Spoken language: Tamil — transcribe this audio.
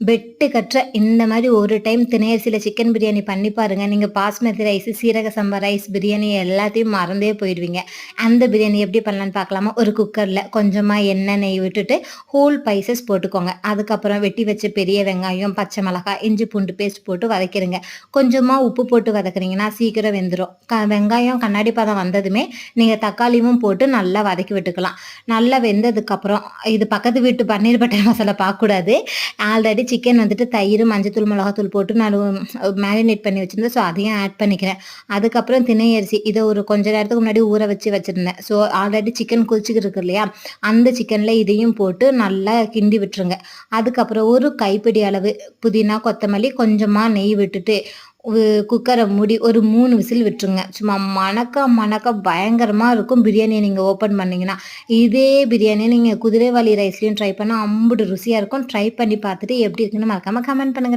பெட்டு கற்ற இந்த மாதிரி ஒரு டைம் திணையரிசியில் சிக்கன் பிரியாணி பண்ணி பாருங்க. நீங்கள் பாஸ்மதி ரைஸ் சீரக சம்பா ரைஸ் பிரியாணி எல்லாத்தையும் மறந்தே போயிடுவீங்க. அந்த பிரியாணி எப்படி பண்ணலான்னு பார்க்கலாமா? ஒரு குக்கரில் கொஞ்சமாக எண்ணெய் நெய் விட்டுட்டு ஹோல் பைசஸ் போட்டுக்கோங்க. அதுக்கப்புறம் வெட்டி வச்ச பெரிய வெங்காயம் பச்சை மிளகாய் இஞ்சி பூண்டு பேஸ்ட் போட்டு வதக்கிடுங்க கொஞ்சமாக உப்பு போட்டு வதக்குறீங்கன்னா சீக்கிரம் வெந்துடும் க வெங்காயம் கண்ணாடி பதம் வந்ததுமே நீங்கள் தக்காளியும் போட்டு நல்லா வதக்கி விட்டுக்கலாம். நல்லா வெந்ததுக்கப்புறம் இது பக்கத்து வீட்டு பன்னீர் பட்டர் மசாலா பார்க்கக்கூடாது ஆல்ரெடி சிக்கன் வந்துட்டு தயிர் மஞ்சத்தூள் மிளகாத்தூள் போட்டு நான் மேரினேட் பண்ணி வச்சுருந்தேன். ஸோ அதையும் ஆட் பண்ணிக்கிறேன். அதுக்கப்புறம் திணை அரிசி இதை ஒரு கொஞ்ச நேரத்துக்கு முன்னாடி ஊற வச்சு வச்சுருந்தேன். ஸோ ஆல்ரெடி சிக்கன் குளிச்சுக்கிட்டு இருக்கு இல்லையா? அந்த சிக்கனில் இதையும் போட்டு நல்லா கிண்டி விட்டுருங்க. அதுக்கப்புறம் ஒரு கைப்பிடி அளவு புதினா கொத்தமல்லி கொஞ்சமாக நெய் விட்டுட்டு குக்கரை மூடி ஒரு மூணு விசில் விட்டுருங்க. சும்மா மணக்க மணக்க பயங்கரமாக இருக்கும் பிரியாணியை நீங்கள் ஓப்பன் பண்ணிங்கன்னா. இதே பிரியாணியை நீங்கள் குதிரைவாளி ரைஸ்லையும் ட்ரை பண்ணால் அம்புடு ருசியாக இருக்கும். ட்ரை பண்ணி பார்த்துட்டு எப்படி இருக்குன்னு மறக்காமல் கமெண்ட் பண்ணுங்கள்